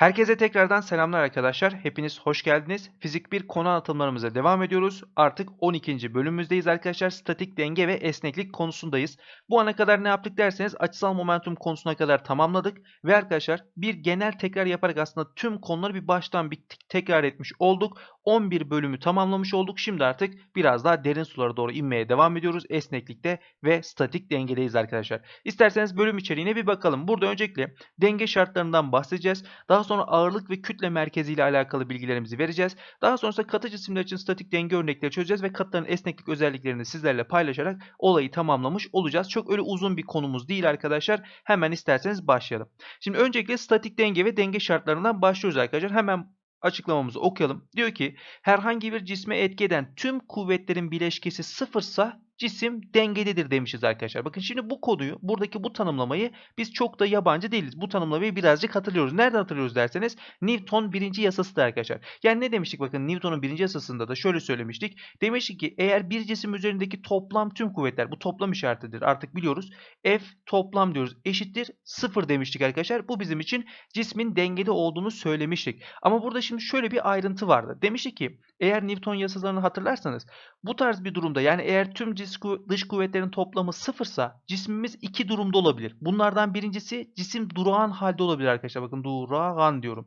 Herkese tekrardan selamlar arkadaşlar. Hepiniz hoş geldiniz. Fizik 1 konu anlatımlarımıza devam ediyoruz. Artık 12. bölümümüzdeyiz arkadaşlar. Statik denge ve esneklik konusundayız. Bu ana kadar ne yaptık derseniz açısal momentum konusuna kadar tamamladık. Ve arkadaşlar bir genel tekrar yaparak aslında tüm konuları bir baştan bir tekrar etmiş olduk. 11 bölümü tamamlamış olduk. Şimdi artık biraz daha derin sulara doğru inmeye devam ediyoruz. Esneklikte ve statik dengedeyiz arkadaşlar. İsterseniz bölüm içeriğine bir bakalım. Burada öncelikle denge şartlarından bahsedeceğiz. Daha sonra ağırlık ve kütle merkezi ile alakalı bilgilerimizi vereceğiz. Daha sonrasında katı cisimler için statik denge örnekleri çözeceğiz ve katların esneklik özelliklerini sizlerle paylaşarak olayı tamamlamış olacağız. Çok öyle uzun bir konumuz değil arkadaşlar. Hemen isterseniz başlayalım. Şimdi öncelikle statik denge ve denge şartlarından başlıyoruz arkadaşlar. Hemen açıklamamızı okuyalım. Diyor ki herhangi bir cisme etki eden tüm kuvvetlerin bileşkesi sıfırsa cisim dengededir demişiz arkadaşlar. Bakın şimdi bu konuyu, buradaki bu tanımlamayı biz çok da yabancı değiliz. Bu tanımlamayı birazcık hatırlıyoruz. Nereden hatırlıyoruz derseniz Newton birinci yasası da arkadaşlar. Yani ne demiştik bakın Newton'un birinci yasasında da şöyle söylemiştik. Demiştik ki eğer bir cisim üzerindeki toplam tüm kuvvetler bu toplam işaretidir artık biliyoruz. F toplam diyoruz eşittir sıfır demiştik arkadaşlar. Bu bizim için cismin dengede olduğunu söylemiştik. Ama burada şimdi şöyle bir ayrıntı vardı. Demiştik ki eğer Newton yasalarını hatırlarsanız bu tarz bir durumda yani eğer tüm dış kuvvetlerin toplamı sıfırsa cismimiz iki durumda olabilir. Bunlardan birincisi cisim durağan halde olabilir arkadaşlar. Bakın durağan diyorum.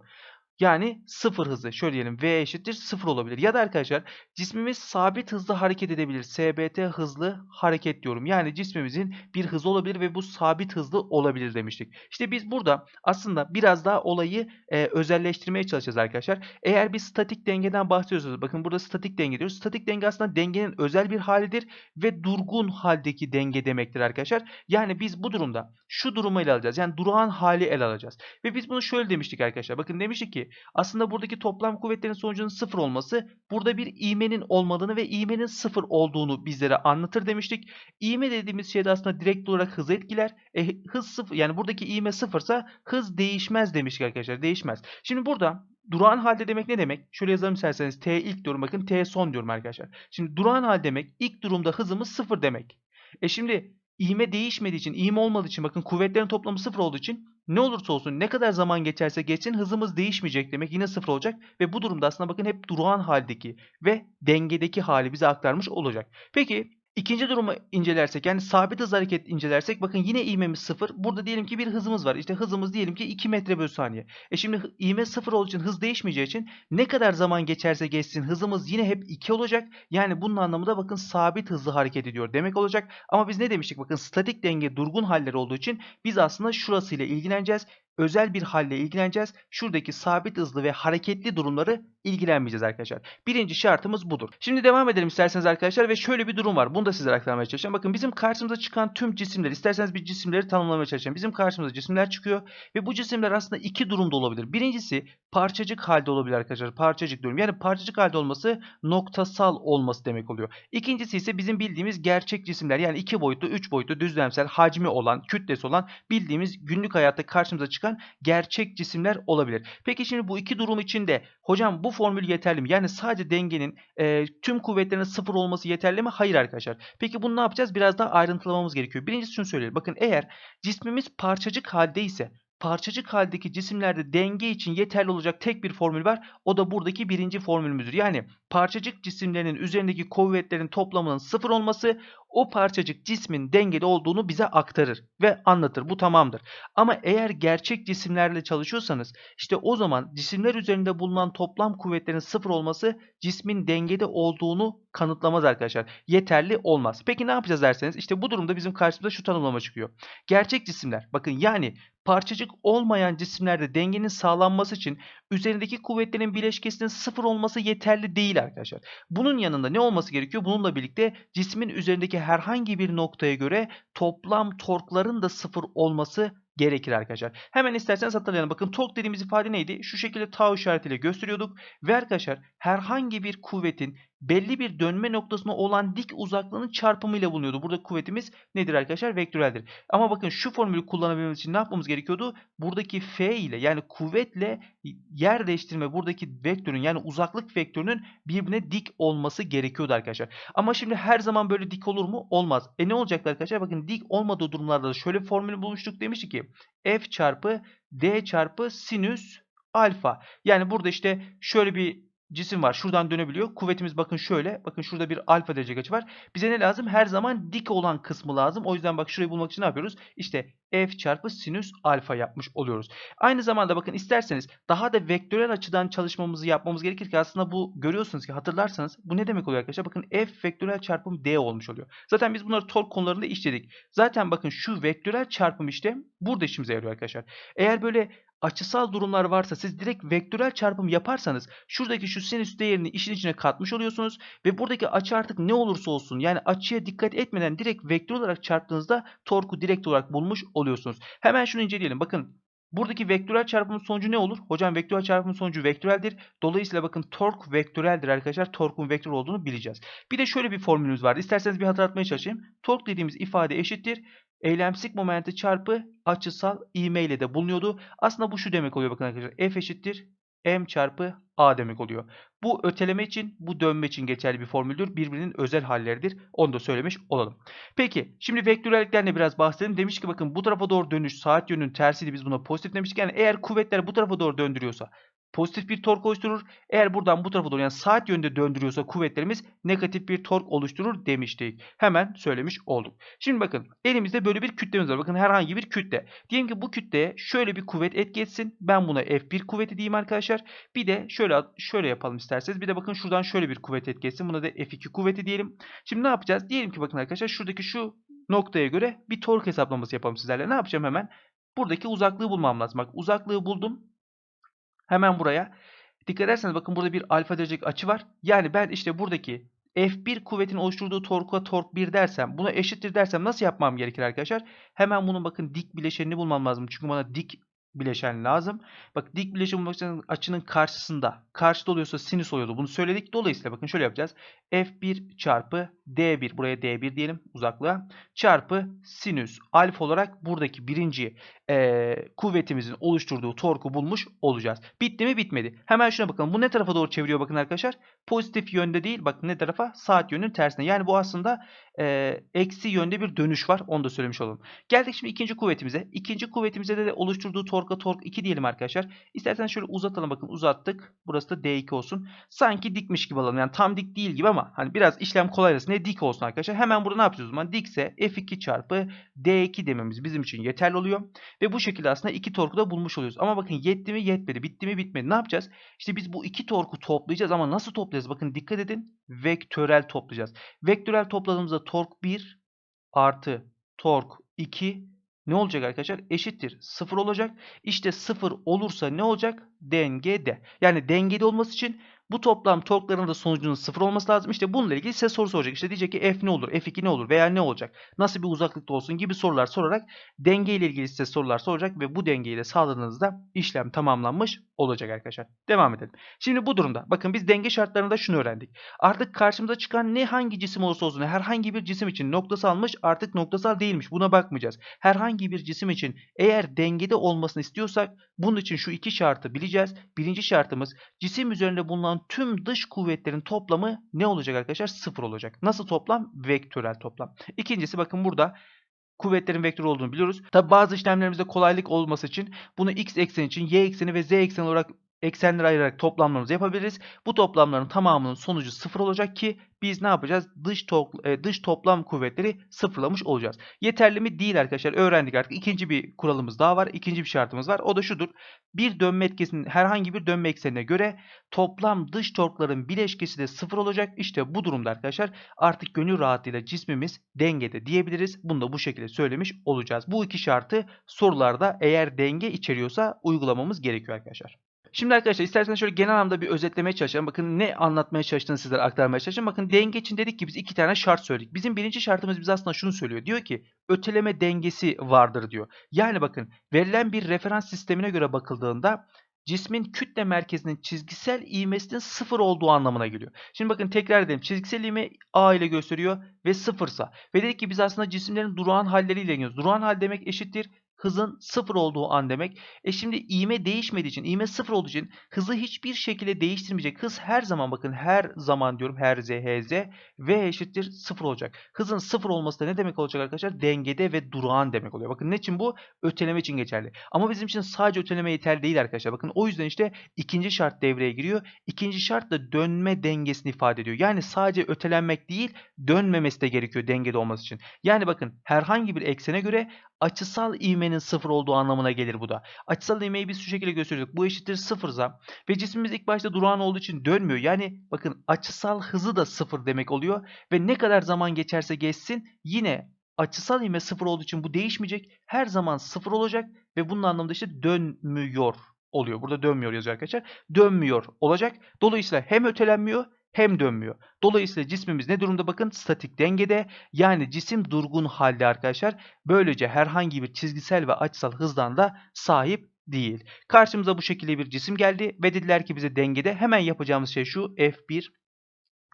Yani sıfır hızı. Şöyle diyelim V eşittir sıfır olabilir. Ya da arkadaşlar cismimiz sabit hızlı hareket edebilir. SBT hızlı hareket diyorum. Yani cismimizin bir hızı olabilir ve bu sabit hızlı olabilir demiştik. İşte biz burada aslında biraz daha olayı e, özelleştirmeye çalışacağız arkadaşlar. Eğer bir statik dengeden bahsediyorsanız bakın burada statik denge diyoruz. Statik denge aslında dengenin özel bir halidir ve durgun haldeki denge demektir arkadaşlar. Yani biz bu durumda şu durumu ele alacağız. Yani durağan hali ele alacağız. Ve biz bunu şöyle demiştik arkadaşlar. Bakın demiştik ki aslında buradaki toplam kuvvetlerin sonucunun sıfır olması burada bir iğmenin olmadığını ve iğmenin sıfır olduğunu bizlere anlatır demiştik. İğme dediğimiz şey de aslında direkt olarak hızı etkiler. E, hız sıfır yani buradaki iğme sıfırsa hız değişmez demiştik arkadaşlar. Değişmez. Şimdi burada Durağan halde demek ne demek? Şöyle yazalım isterseniz. T ilk diyorum bakın T son diyorum arkadaşlar. Şimdi durağan hal demek ilk durumda hızımız sıfır demek. E şimdi ivme değişmediği için, ivme olmadığı için bakın kuvvetlerin toplamı sıfır olduğu için ne olursa olsun ne kadar zaman geçerse geçsin hızımız değişmeyecek demek yine sıfır olacak. Ve bu durumda aslında bakın hep durağan haldeki ve dengedeki hali bize aktarmış olacak. Peki İkinci durumu incelersek yani sabit hız hareket incelersek bakın yine ivmemiz sıfır. Burada diyelim ki bir hızımız var. İşte hızımız diyelim ki 2 metre bölü saniye. E şimdi ivme sıfır olduğu için hız değişmeyeceği için ne kadar zaman geçerse geçsin hızımız yine hep 2 olacak. Yani bunun anlamı da bakın sabit hızlı hareket ediyor demek olacak. Ama biz ne demiştik bakın statik denge durgun haller olduğu için biz aslında şurasıyla ilgileneceğiz özel bir halle ilgileneceğiz. Şuradaki sabit hızlı ve hareketli durumları ilgilenmeyeceğiz arkadaşlar. Birinci şartımız budur. Şimdi devam edelim isterseniz arkadaşlar ve şöyle bir durum var. Bunu da sizlere aktarmaya çalışacağım. Bakın bizim karşımıza çıkan tüm cisimler isterseniz bir cisimleri tanımlamaya çalışacağım. Bizim karşımıza cisimler çıkıyor ve bu cisimler aslında iki durumda olabilir. Birincisi parçacık halde olabilir arkadaşlar. Parçacık diyorum. Yani parçacık halde olması noktasal olması demek oluyor. İkincisi ise bizim bildiğimiz gerçek cisimler. Yani iki boyutlu, üç boyutlu, düzlemsel, hacmi olan, kütlesi olan bildiğimiz günlük hayatta karşımıza çıkan gerçek cisimler olabilir. Peki şimdi bu iki durum içinde hocam bu formül yeterli mi? Yani sadece dengenin e, tüm kuvvetlerinin sıfır olması yeterli mi? Hayır arkadaşlar. Peki bunu ne yapacağız? Biraz daha ayrıntılamamız gerekiyor. Birincisi şunu söyleyelim. Bakın eğer cismimiz parçacık halde ise parçacık haldeki cisimlerde denge için yeterli olacak tek bir formül var. O da buradaki birinci formülümüzdür. Yani parçacık cisimlerin üzerindeki kuvvetlerin toplamının sıfır olması o parçacık cismin dengede olduğunu bize aktarır ve anlatır. Bu tamamdır. Ama eğer gerçek cisimlerle çalışıyorsanız işte o zaman cisimler üzerinde bulunan toplam kuvvetlerin sıfır olması cismin dengede olduğunu kanıtlamaz arkadaşlar. Yeterli olmaz. Peki ne yapacağız derseniz işte bu durumda bizim karşımıza şu tanımlama çıkıyor. Gerçek cisimler bakın yani parçacık olmayan cisimlerde dengenin sağlanması için üzerindeki kuvvetlerin bileşkesinin sıfır olması yeterli değil arkadaşlar. Bunun yanında ne olması gerekiyor? Bununla birlikte cismin üzerindeki herhangi bir noktaya göre toplam torkların da sıfır olması gerekir arkadaşlar. Hemen isterseniz hatırlayalım. Bakın tork dediğimiz ifade neydi? Şu şekilde tau işaretiyle gösteriyorduk. Ve arkadaşlar herhangi bir kuvvetin belli bir dönme noktasına olan dik uzaklığının çarpımıyla bulunuyordu. Burada kuvvetimiz nedir arkadaşlar? Vektöreldir. Ama bakın şu formülü kullanabilmemiz için ne yapmamız gerekiyordu? Buradaki F ile yani kuvvetle yer değiştirme buradaki vektörün yani uzaklık vektörünün birbirine dik olması gerekiyordu arkadaşlar. Ama şimdi her zaman böyle dik olur mu? Olmaz. E ne olacak arkadaşlar? Bakın dik olmadığı durumlarda da şöyle formülü bulmuştuk. Demiştik ki F çarpı D çarpı sinüs alfa. Yani burada işte şöyle bir cisim var. Şuradan dönebiliyor. Kuvvetimiz bakın şöyle. Bakın şurada bir alfa derece açı var. Bize ne lazım? Her zaman dik olan kısmı lazım. O yüzden bak şurayı bulmak için ne yapıyoruz? İşte f çarpı sinüs alfa yapmış oluyoruz. Aynı zamanda bakın isterseniz daha da vektörel açıdan çalışmamızı yapmamız gerekir ki aslında bu görüyorsunuz ki hatırlarsanız bu ne demek oluyor arkadaşlar? Bakın f vektörel çarpım d olmuş oluyor. Zaten biz bunları tork konularında işledik. Zaten bakın şu vektörel çarpım işte burada işimize yarıyor arkadaşlar. Eğer böyle açısal durumlar varsa siz direkt vektörel çarpım yaparsanız şuradaki şu sinüs değerini işin içine katmış oluyorsunuz ve buradaki açı artık ne olursa olsun yani açıya dikkat etmeden direkt vektör olarak çarptığınızda torku direkt olarak bulmuş oluyorsunuz. Hemen şunu inceleyelim. Bakın Buradaki vektörel çarpımın sonucu ne olur? Hocam vektörel çarpımın sonucu vektöreldir. Dolayısıyla bakın tork vektöreldir arkadaşlar. Torkun vektör olduğunu bileceğiz. Bir de şöyle bir formülümüz vardı. İsterseniz bir hatırlatmaya çalışayım. Tork dediğimiz ifade eşittir eylemsik momenti çarpı açısal ivme ile de bulunuyordu. Aslında bu şu demek oluyor bakın arkadaşlar. F eşittir m çarpı a demek oluyor. Bu öteleme için, bu dönme için geçerli bir formüldür. Birbirinin özel halleridir. Onu da söylemiş olalım. Peki, şimdi vektörellikten de biraz bahsedelim. Demiş ki bakın bu tarafa doğru dönüş saat yönünün tersiydi. Biz buna pozitif demiştik. Yani eğer kuvvetler bu tarafa doğru döndürüyorsa pozitif bir tork oluşturur. Eğer buradan bu tarafa doğru yani saat yönde döndürüyorsa kuvvetlerimiz negatif bir tork oluşturur demiştik. Hemen söylemiş olduk. Şimdi bakın elimizde böyle bir kütlemiz var. Bakın herhangi bir kütle. Diyelim ki bu kütleye şöyle bir kuvvet etki etsin. Ben buna F1 kuvveti diyeyim arkadaşlar. Bir de şöyle şöyle yapalım isterseniz. Bir de bakın şuradan şöyle bir kuvvet etki etsin. Buna da F2 kuvveti diyelim. Şimdi ne yapacağız? Diyelim ki bakın arkadaşlar şuradaki şu noktaya göre bir tork hesaplaması yapalım sizlerle. Ne yapacağım hemen? Buradaki uzaklığı bulmam lazım. Bak uzaklığı buldum. Hemen buraya. Dikkat ederseniz bakın burada bir alfa derecelik açı var. Yani ben işte buradaki F1 kuvvetin oluşturduğu torka tork 1 dersem buna eşittir dersem nasıl yapmam gerekir arkadaşlar? Hemen bunun bakın dik bileşenini bulmam lazım. Çünkü bana dik bileşen lazım. Bak dik bileşen bulmak için açının karşısında. Karşıda oluyorsa sinüs oluyordu. Bunu söyledik. Dolayısıyla bakın şöyle yapacağız. F1 çarpı D1 buraya D1 diyelim uzaklığa çarpı sinüs alfa olarak buradaki birinci e, kuvvetimizin oluşturduğu torku bulmuş olacağız. Bitti mi? Bitmedi. Hemen şuna bakalım. Bu ne tarafa doğru çeviriyor bakın arkadaşlar. Pozitif yönde değil. Bakın ne tarafa? Saat yönünün tersine. Yani bu aslında e, eksi yönde bir dönüş var. Onu da söylemiş olalım. Geldik şimdi ikinci kuvvetimize. İkinci kuvvetimize de, de oluşturduğu torka tork 2 diyelim arkadaşlar. İsterseniz şöyle uzatalım. Bakın uzattık. Burası da D2 olsun. Sanki dikmiş gibi alalım. Yani tam dik değil gibi ama hani biraz işlem kolaylasın diye dik olsun arkadaşlar. Hemen burada ne yapacağız o zaman? Dikse F2 çarpı D2 dememiz bizim için yeterli oluyor. Ve bu şekilde aslında iki torku da bulmuş oluyoruz. Ama bakın yetti mi yetmedi, bitti mi bitmedi. Ne yapacağız? İşte biz bu iki torku toplayacağız ama nasıl toplayacağız? Bakın dikkat edin. Vektörel toplayacağız. Vektörel topladığımızda tork 1 artı tork 2 ne olacak arkadaşlar? Eşittir. 0 olacak. İşte 0 olursa ne olacak? Dengede. Yani dengede olması için bu toplam torkların da sonucunun sıfır olması lazım. İşte bununla ilgili size soru soracak. İşte diyecek ki F ne olur, F2 ne olur veya ne olacak? Nasıl bir uzaklıkta olsun gibi sorular sorarak denge ilgili size sorular soracak ve bu dengeyi de sağladığınızda işlem tamamlanmış olacak arkadaşlar. Devam edelim. Şimdi bu durumda bakın biz denge şartlarında şunu öğrendik. Artık karşımıza çıkan ne hangi cisim olursa olsun herhangi bir cisim için noktası almış artık noktasal değilmiş. Buna bakmayacağız. Herhangi bir cisim için eğer dengede olmasını istiyorsak bunun için şu iki şartı bileceğiz. Birinci şartımız cisim üzerinde bulunan tüm dış kuvvetlerin toplamı ne olacak arkadaşlar? Sıfır olacak. Nasıl toplam? Vektörel toplam. İkincisi bakın burada kuvvetlerin vektör olduğunu biliyoruz. Tabi bazı işlemlerimizde kolaylık olması için bunu x ekseni için y ekseni ve z ekseni olarak eksenleri ayırarak toplamlarımızı yapabiliriz. Bu toplamların tamamının sonucu sıfır olacak ki biz ne yapacağız? Dış, to e, dış toplam kuvvetleri sıfırlamış olacağız. Yeterli mi? Değil arkadaşlar. Öğrendik artık. İkinci bir kuralımız daha var. İkinci bir şartımız var. O da şudur. Bir dönme etkisinin herhangi bir dönme eksenine göre toplam dış torkların bileşkesi de sıfır olacak. İşte bu durumda arkadaşlar artık gönül rahatlığıyla cismimiz dengede diyebiliriz. Bunu da bu şekilde söylemiş olacağız. Bu iki şartı sorularda eğer denge içeriyorsa uygulamamız gerekiyor arkadaşlar. Şimdi arkadaşlar isterseniz şöyle genel anlamda bir özetlemeye çalışalım. Bakın ne anlatmaya çalıştığını sizlere aktarmaya çalışacağım. Bakın denge için dedik ki biz iki tane şart söyledik. Bizim birinci şartımız biz aslında şunu söylüyor. Diyor ki öteleme dengesi vardır diyor. Yani bakın verilen bir referans sistemine göre bakıldığında cismin kütle merkezinin çizgisel ivmesinin sıfır olduğu anlamına geliyor. Şimdi bakın tekrar edelim. Çizgisel ivme A ile gösteriyor ve sıfırsa. Ve dedik ki biz aslında cisimlerin durağan halleriyle ilgileniyoruz. Durağan hal demek eşittir hızın sıfır olduğu an demek. E şimdi ivme değişmediği için, ivme sıfır olduğu için hızı hiçbir şekilde değiştirmeyecek. Hız her zaman bakın her zaman diyorum her z, h, z v eşittir sıfır olacak. Hızın sıfır olması da ne demek olacak arkadaşlar? Dengede ve durağan demek oluyor. Bakın ne için bu? Öteleme için geçerli. Ama bizim için sadece öteleme yeterli değil arkadaşlar. Bakın o yüzden işte ikinci şart devreye giriyor. İkinci şart da dönme dengesini ifade ediyor. Yani sadece ötelenmek değil, dönmemesi de gerekiyor dengede olması için. Yani bakın herhangi bir eksene göre açısal ivmenin sıfır olduğu anlamına gelir bu da. Açısal ivmeyi biz şu şekilde gösteriyorduk. Bu eşittir sıfırsa ve cismimiz ilk başta durağan olduğu için dönmüyor. Yani bakın açısal hızı da sıfır demek oluyor ve ne kadar zaman geçerse geçsin yine açısal ivme sıfır olduğu için bu değişmeyecek. Her zaman sıfır olacak ve bunun anlamında işte dönmüyor oluyor. Burada dönmüyor yazıyor arkadaşlar. Dönmüyor olacak. Dolayısıyla hem ötelenmiyor hem dönmüyor. Dolayısıyla cismimiz ne durumda bakın statik dengede yani cisim durgun halde arkadaşlar. Böylece herhangi bir çizgisel ve açısal hızdan da sahip değil. Karşımıza bu şekilde bir cisim geldi ve dediler ki bize dengede hemen yapacağımız şey şu F1,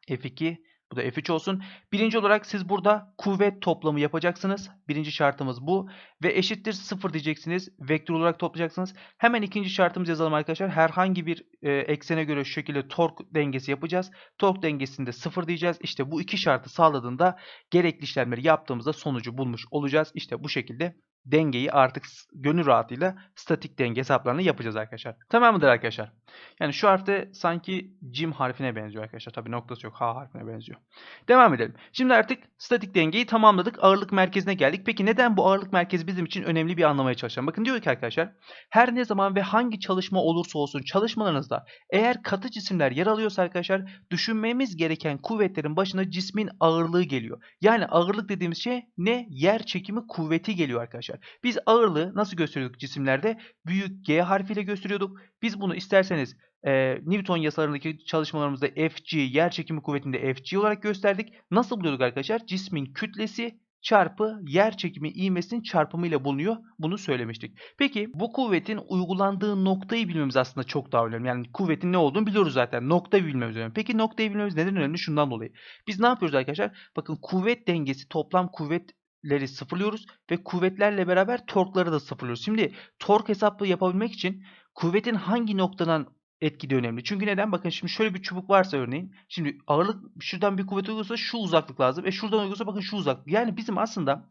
F2, bu da F3 olsun. Birinci olarak siz burada kuvvet toplamı yapacaksınız. Birinci şartımız bu. Ve eşittir 0 diyeceksiniz. Vektör olarak toplayacaksınız. Hemen ikinci şartımızı yazalım arkadaşlar. Herhangi bir e, eksene göre şu şekilde tork dengesi yapacağız. Tork dengesinde 0 diyeceğiz. İşte bu iki şartı sağladığında gerekli işlemleri yaptığımızda sonucu bulmuş olacağız. İşte bu şekilde dengeyi artık gönül rahatıyla statik denge hesaplarını yapacağız arkadaşlar. Tamam mıdır arkadaşlar? Yani şu harfte sanki cim harfine benziyor arkadaşlar. Tabii noktası yok. H harfine benziyor. Devam edelim. Şimdi artık statik dengeyi tamamladık. Ağırlık merkezine geldik. Peki neden bu ağırlık merkezi bizim için önemli bir anlamaya çalışalım? Bakın diyor ki arkadaşlar her ne zaman ve hangi çalışma olursa olsun çalışmalarınızda eğer katı cisimler yer alıyorsa arkadaşlar düşünmemiz gereken kuvvetlerin başına cismin ağırlığı geliyor. Yani ağırlık dediğimiz şey ne? Yer çekimi kuvveti geliyor arkadaşlar. Biz ağırlığı nasıl gösteriyorduk cisimlerde? Büyük G harfiyle gösteriyorduk. Biz bunu isterseniz e, Newton yasalarındaki çalışmalarımızda Fg, yer çekimi kuvvetinde Fg olarak gösterdik. Nasıl buluyorduk arkadaşlar? Cismin kütlesi çarpı yer çekimi ivmesinin çarpımıyla bulunuyor. Bunu söylemiştik. Peki bu kuvvetin uygulandığı noktayı bilmemiz aslında çok daha önemli. Yani kuvvetin ne olduğunu biliyoruz zaten. Noktayı bilmemiz önemli. Peki noktayı bilmemiz neden önemli? Şundan dolayı. Biz ne yapıyoruz arkadaşlar? Bakın kuvvet dengesi toplam kuvvet leri sıfırlıyoruz ve kuvvetlerle beraber torkları da sıfırlıyoruz. Şimdi tork hesaplı yapabilmek için kuvvetin hangi noktadan etkili önemli. Çünkü neden? Bakın şimdi şöyle bir çubuk varsa örneğin. Şimdi ağırlık şuradan bir kuvvet uygulasa şu uzaklık lazım. E şuradan uygulasa bakın şu uzaklık. Yani bizim aslında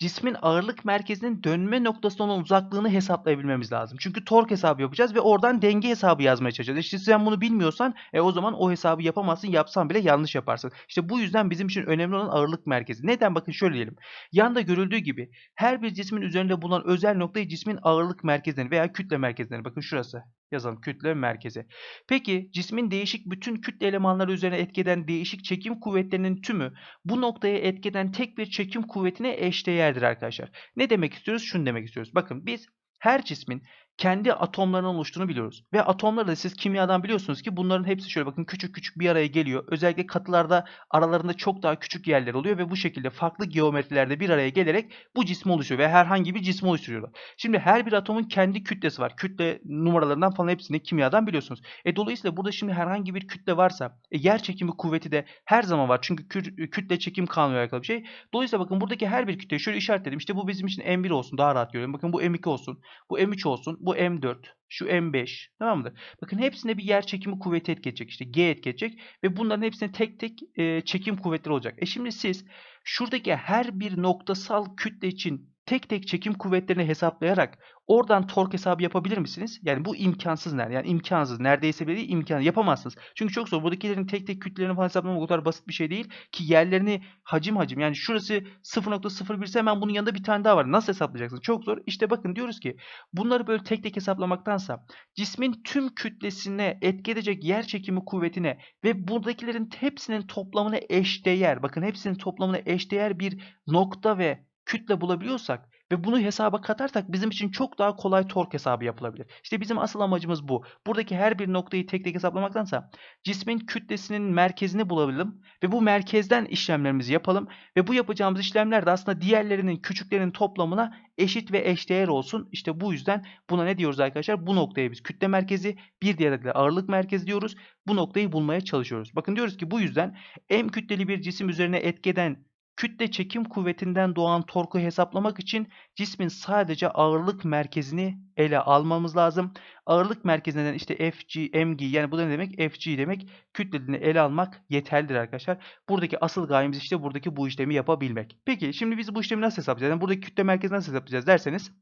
cismin ağırlık merkezinin dönme noktasına olan uzaklığını hesaplayabilmemiz lazım. Çünkü tork hesabı yapacağız ve oradan denge hesabı yazmaya çalışacağız. İşte sen bunu bilmiyorsan e, o zaman o hesabı yapamazsın. Yapsan bile yanlış yaparsın. İşte bu yüzden bizim için önemli olan ağırlık merkezi. Neden? Bakın şöyle diyelim. Yanda görüldüğü gibi her bir cismin üzerinde bulunan özel noktayı cismin ağırlık merkezleri veya kütle merkezleri. Bakın şurası. Yazalım kütle merkezi. Peki cismin değişik bütün kütle elemanları üzerine etkeden değişik çekim kuvvetlerinin tümü bu noktaya etkeden tek bir çekim kuvvetine eşdeğerdir arkadaşlar. Ne demek istiyoruz? Şunu demek istiyoruz. Bakın biz her cismin kendi atomlarından oluştuğunu biliyoruz. Ve atomları da siz kimyadan biliyorsunuz ki bunların hepsi şöyle bakın küçük küçük bir araya geliyor. Özellikle katılarda aralarında çok daha küçük yerler oluyor ve bu şekilde farklı geometrilerde bir araya gelerek bu cismi oluşuyor ve herhangi bir cismi oluşturuyorlar. Şimdi her bir atomun kendi kütlesi var. Kütle numaralarından falan hepsini kimyadan biliyorsunuz. E dolayısıyla burada şimdi herhangi bir kütle varsa e, yer çekimi kuvveti de her zaman var. Çünkü kütle çekim kanunu alakalı bir şey. Dolayısıyla bakın buradaki her bir kütleyi şöyle işaretledim. İşte bu bizim için M1 olsun daha rahat görüyorum. Bakın bu M2 olsun. Bu M3 olsun. Bu M4, şu M5 tamam mıdır? Bakın hepsine bir yer çekimi kuvveti etki edecek. işte G etki edecek ve bunların hepsine tek tek e, çekim kuvvetleri olacak. E şimdi siz şuradaki her bir noktasal kütle için tek tek çekim kuvvetlerini hesaplayarak oradan tork hesabı yapabilir misiniz? Yani bu imkansız nerede? Yani imkansız. Neredeyse bile değil imkan yapamazsınız. Çünkü çok zor. Buradakilerin tek tek kütlelerini falan hesaplamak o kadar basit bir şey değil ki yerlerini hacim hacim yani şurası 0.01 ise hemen bunun yanında bir tane daha var. Nasıl hesaplayacaksınız? Çok zor. İşte bakın diyoruz ki bunları böyle tek tek hesaplamaktansa cismin tüm kütlesine etki edecek yer çekimi kuvvetine ve buradakilerin hepsinin toplamını eşdeğer bakın hepsinin toplamını eşdeğer bir nokta ve kütle bulabiliyorsak ve bunu hesaba katarsak bizim için çok daha kolay tork hesabı yapılabilir. İşte bizim asıl amacımız bu. Buradaki her bir noktayı tek tek hesaplamaktansa cismin kütlesinin merkezini bulalım ve bu merkezden işlemlerimizi yapalım ve bu yapacağımız işlemler de aslında diğerlerinin küçüklerinin toplamına eşit ve eşdeğer olsun. İşte bu yüzden buna ne diyoruz arkadaşlar? Bu noktaya biz kütle merkezi, bir diğer adıyla ağırlık merkezi diyoruz. Bu noktayı bulmaya çalışıyoruz. Bakın diyoruz ki bu yüzden M kütleli bir cisim üzerine etkeden kütle çekim kuvvetinden doğan torku hesaplamak için cismin sadece ağırlık merkezini ele almamız lazım. Ağırlık merkezinden işte Fg, Mg yani bu da ne demek? Fg demek kütlelerini ele almak yeterlidir arkadaşlar. Buradaki asıl gayemiz işte buradaki bu işlemi yapabilmek. Peki şimdi biz bu işlemi nasıl hesaplayacağız? Yani buradaki kütle merkezini nasıl hesaplayacağız derseniz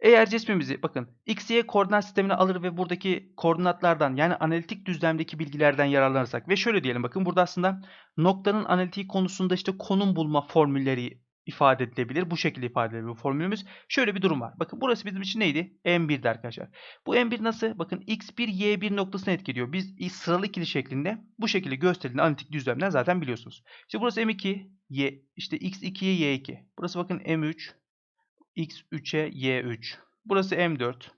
eğer cismimizi bakın x, y koordinat sistemine alır ve buradaki koordinatlardan yani analitik düzlemdeki bilgilerden yararlanırsak ve şöyle diyelim bakın burada aslında noktanın analitiği konusunda işte konum bulma formülleri ifade edilebilir. Bu şekilde ifade edilebilir formülümüz. Şöyle bir durum var. Bakın burası bizim için neydi? M1'di arkadaşlar. Bu M1 nasıl? Bakın X1, Y1 noktasını etkiliyor. Biz sıralı ikili şeklinde bu şekilde gösterildiğinde analitik düzlemden zaten biliyorsunuz. İşte burası M2, Y, işte X2'ye Y2. Burası bakın M3, X3'e Y3. Burası M4.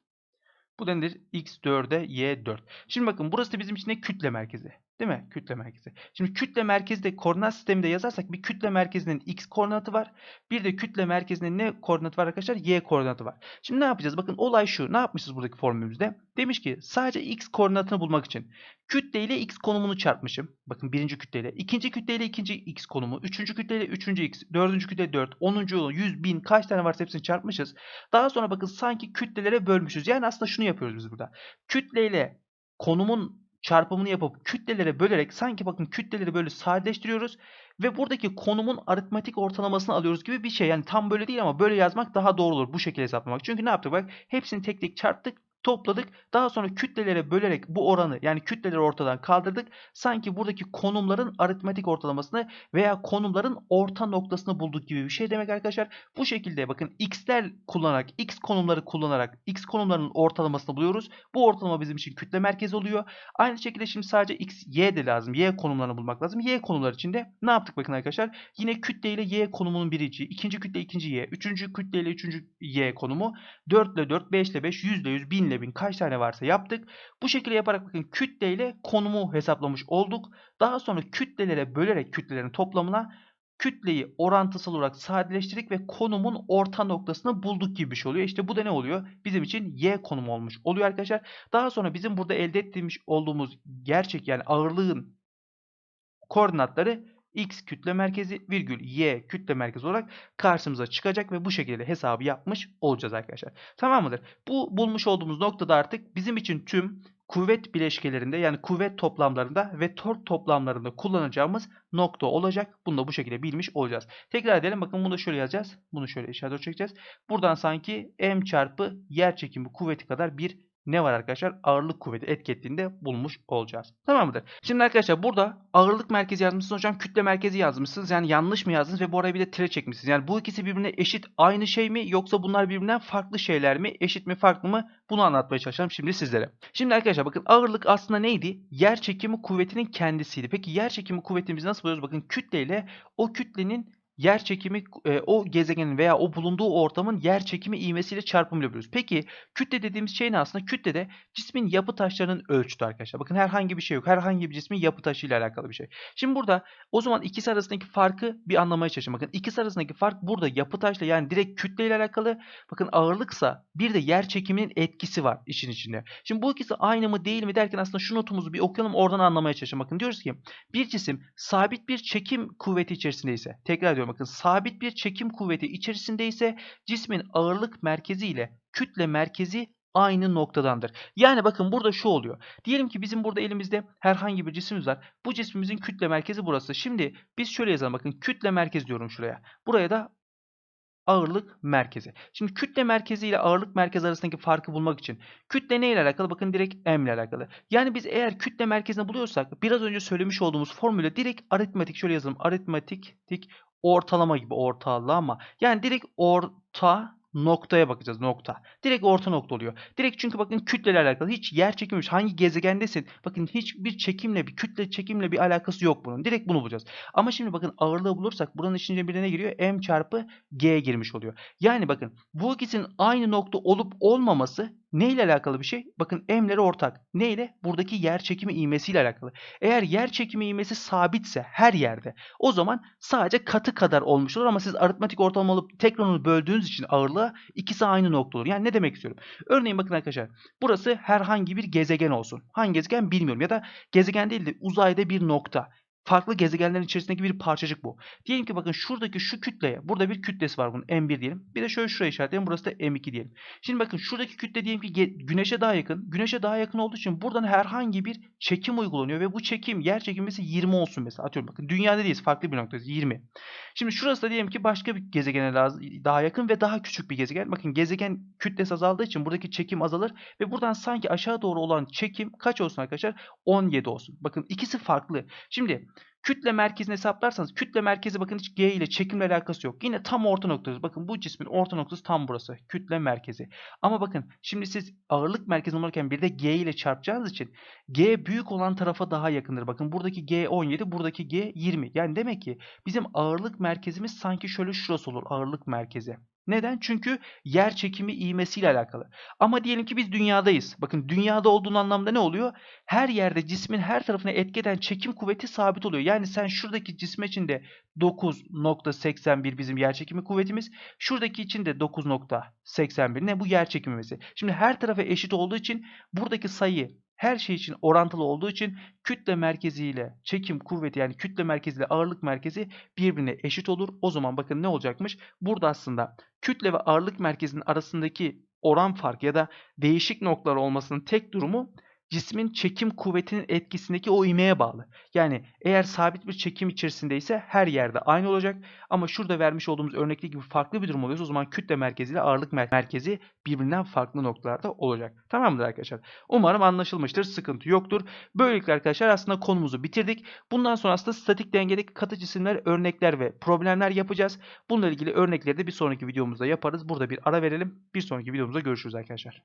Bu da nedir? X4'e Y4. Şimdi bakın burası bizim için ne? Kütle merkezi. Değil mi? Kütle merkezi. Şimdi kütle merkezi de koordinat sisteminde yazarsak bir kütle merkezinin x koordinatı var. Bir de kütle merkezinin ne koordinatı var arkadaşlar? Y koordinatı var. Şimdi ne yapacağız? Bakın olay şu. Ne yapmışız buradaki formülümüzde? Demiş ki sadece x koordinatını bulmak için kütle ile x konumunu çarpmışım. Bakın birinci kütleyle. ikinci kütleyle ikinci x konumu. Üçüncü kütleyle üçüncü x. Dördüncü kütle 4. Onuncu yüz bin kaç tane varsa hepsini çarpmışız. Daha sonra bakın sanki kütlelere bölmüşüz. Yani aslında şunu yapıyoruz biz burada. Kütleyle konumun çarpımını yapıp kütlelere bölerek sanki bakın kütleleri böyle sadeleştiriyoruz ve buradaki konumun aritmetik ortalamasını alıyoruz gibi bir şey. Yani tam böyle değil ama böyle yazmak daha doğru olur bu şekilde hesaplamak. Çünkü ne yaptık bak hepsini tek tek çarptık topladık. Daha sonra kütlelere bölerek bu oranı yani kütleleri ortadan kaldırdık. Sanki buradaki konumların aritmetik ortalamasını veya konumların orta noktasını bulduk gibi bir şey demek arkadaşlar. Bu şekilde bakın x'ler kullanarak, x konumları kullanarak x konumlarının ortalamasını buluyoruz. Bu ortalama bizim için kütle merkezi oluyor. Aynı şekilde şimdi sadece x, y de lazım. Y konumlarını bulmak lazım. Y konumlar için de ne yaptık bakın arkadaşlar? Yine kütle ile y konumunun birinci, ikinci kütle ikinci y, üçüncü kütle ile üçüncü y konumu, 4 ile 4, 5 ile 5, 100 ile 100, 1000 ile 1000 kaç tane varsa yaptık. Bu şekilde yaparak bakın kütle ile konumu hesaplamış olduk. Daha sonra kütlelere bölerek kütlelerin toplamına kütleyi orantısal olarak sadeleştirdik ve konumun orta noktasını bulduk gibi bir şey oluyor. İşte bu da ne oluyor? Bizim için y konumu olmuş oluyor arkadaşlar. Daha sonra bizim burada elde ettiğimiz olduğumuz gerçek yani ağırlığın koordinatları x kütle merkezi virgül y kütle merkezi olarak karşımıza çıkacak ve bu şekilde hesabı yapmış olacağız arkadaşlar. Tamam mıdır? Bu bulmuş olduğumuz noktada artık bizim için tüm kuvvet bileşkelerinde yani kuvvet toplamlarında ve tork toplamlarında kullanacağımız nokta olacak. Bunu da bu şekilde bilmiş olacağız. Tekrar edelim. Bakın bunu da şöyle yazacağız. Bunu şöyle işaret çekeceğiz. Buradan sanki m çarpı yer çekimi kuvveti kadar bir ne var arkadaşlar? Ağırlık kuvveti etki ettiğinde bulmuş olacağız. Tamam mıdır? Şimdi arkadaşlar burada ağırlık merkezi yazmışsınız hocam. Kütle merkezi yazmışsınız. Yani yanlış mı yazdınız ve bu araya bir de tire çekmişsiniz. Yani bu ikisi birbirine eşit aynı şey mi yoksa bunlar birbirinden farklı şeyler mi? Eşit mi farklı mı? Bunu anlatmaya çalışacağım şimdi sizlere. Şimdi arkadaşlar bakın ağırlık aslında neydi? Yer çekimi kuvvetinin kendisiydi. Peki yer çekimi kuvvetimizi nasıl buluyoruz? Bakın kütleyle o kütlenin yer çekimi e, o gezegenin veya o bulunduğu ortamın yer çekimi ivmesiyle çarpımıyla buluyoruz. Peki kütle dediğimiz şey ne aslında? Kütle de cismin yapı taşlarının ölçütü arkadaşlar. Bakın herhangi bir şey yok. Herhangi bir cismin yapı taşıyla alakalı bir şey. Şimdi burada o zaman ikisi arasındaki farkı bir anlamaya çalışalım. Bakın ikisi arasındaki fark burada yapı taşla yani direkt kütle ile alakalı. Bakın ağırlıksa bir de yer çekiminin etkisi var işin içinde. Şimdi bu ikisi aynı mı değil mi derken aslında şu notumuzu bir okuyalım oradan anlamaya çalışalım. Bakın diyoruz ki bir cisim sabit bir çekim kuvveti içerisindeyse tekrar ediyorum bakın sabit bir çekim kuvveti içerisindeyse cismin ağırlık merkezi ile kütle merkezi aynı noktadandır. Yani bakın burada şu oluyor. Diyelim ki bizim burada elimizde herhangi bir cismimiz var. Bu cismimizin kütle merkezi burası. Şimdi biz şöyle yazalım bakın kütle merkezi diyorum şuraya. Buraya da ağırlık merkezi. Şimdi kütle merkezi ile ağırlık merkezi arasındaki farkı bulmak için kütle ne ile alakalı? Bakın direkt m ile alakalı. Yani biz eğer kütle merkezini buluyorsak biraz önce söylemiş olduğumuz formüle direkt aritmetik şöyle yazalım. Aritmetik ortalama gibi ortalama. Yani direkt orta noktaya bakacağız nokta. Direkt orta nokta oluyor. Direkt çünkü bakın kütleyle alakalı hiç yer çekimi hangi gezegendesin bakın hiçbir çekimle bir kütle çekimle bir alakası yok bunun. Direkt bunu bulacağız. Ama şimdi bakın ağırlığı bulursak buranın içinde birine giriyor m çarpı g girmiş oluyor. Yani bakın bu ikisinin aynı nokta olup olmaması ne ile alakalı bir şey? Bakın m'leri ortak. Ne ile? Buradaki yer çekimi ivmesiyle alakalı. Eğer yer çekimi ivmesi sabitse her yerde o zaman sadece katı kadar olmuş olur ama siz aritmetik ortalama alıp tekrar onu böldüğünüz için ağırlığa ikisi aynı nokta olur. Yani ne demek istiyorum? Örneğin bakın arkadaşlar burası herhangi bir gezegen olsun. Hangi gezegen bilmiyorum ya da gezegen değil de uzayda bir nokta. Farklı gezegenlerin içerisindeki bir parçacık bu. Diyelim ki bakın şuradaki şu kütleye, burada bir kütlesi var bunun M1 diyelim. Bir de şöyle şuraya işaretleyelim. Burası da M2 diyelim. Şimdi bakın şuradaki kütle diyelim ki güneşe daha yakın. Güneşe daha yakın olduğu için buradan herhangi bir çekim uygulanıyor ve bu çekim yer çekimi mesela 20 olsun mesela. Atıyorum bakın dünyada değiliz farklı bir noktadayız 20. Şimdi şurası da diyelim ki başka bir gezegene daha yakın ve daha küçük bir gezegen. Bakın gezegen kütlesi azaldığı için buradaki çekim azalır ve buradan sanki aşağı doğru olan çekim kaç olsun arkadaşlar? 17 olsun. Bakın ikisi farklı. Şimdi kütle merkezini hesaplarsanız kütle merkezi bakın hiç G ile çekimle alakası yok. Yine tam orta noktası. Bakın bu cismin orta noktası tam burası. Kütle merkezi. Ama bakın şimdi siz ağırlık merkezi olurken bir de G ile çarpacağınız için G büyük olan tarafa daha yakındır. Bakın buradaki G 17, buradaki G 20. Yani demek ki bizim ağırlık merkezimiz sanki şöyle şurası olur. Ağırlık merkezi. Neden? Çünkü yer çekimi ivmesiyle alakalı. Ama diyelim ki biz dünyadayız. Bakın dünyada olduğun anlamda ne oluyor? Her yerde cismin her tarafına etki eden çekim kuvveti sabit oluyor. Yani sen şuradaki cisme içinde 9.81 bizim yer çekimi kuvvetimiz. Şuradaki için de 9.81 ne? Bu yer çekimimizi. Şimdi her tarafa eşit olduğu için buradaki sayı her şey için orantılı olduğu için kütle merkeziyle çekim kuvveti yani kütle merkeziyle ağırlık merkezi birbirine eşit olur. O zaman bakın ne olacakmış? Burada aslında kütle ve ağırlık merkezinin arasındaki oran farkı ya da değişik noktalar olmasının tek durumu cismin çekim kuvvetinin etkisindeki o ivmeye bağlı. Yani eğer sabit bir çekim içerisindeyse her yerde aynı olacak. Ama şurada vermiş olduğumuz örnekteki gibi farklı bir durum oluyorsa o zaman kütle merkezi ile ağırlık mer- merkezi birbirinden farklı noktalarda olacak. Tamamdır arkadaşlar. Umarım anlaşılmıştır. Sıkıntı yoktur. Böylelikle arkadaşlar aslında konumuzu bitirdik. Bundan sonra aslında statik dengedeki katı cisimler, örnekler ve problemler yapacağız. Bununla ilgili örnekleri de bir sonraki videomuzda yaparız. Burada bir ara verelim. Bir sonraki videomuzda görüşürüz arkadaşlar.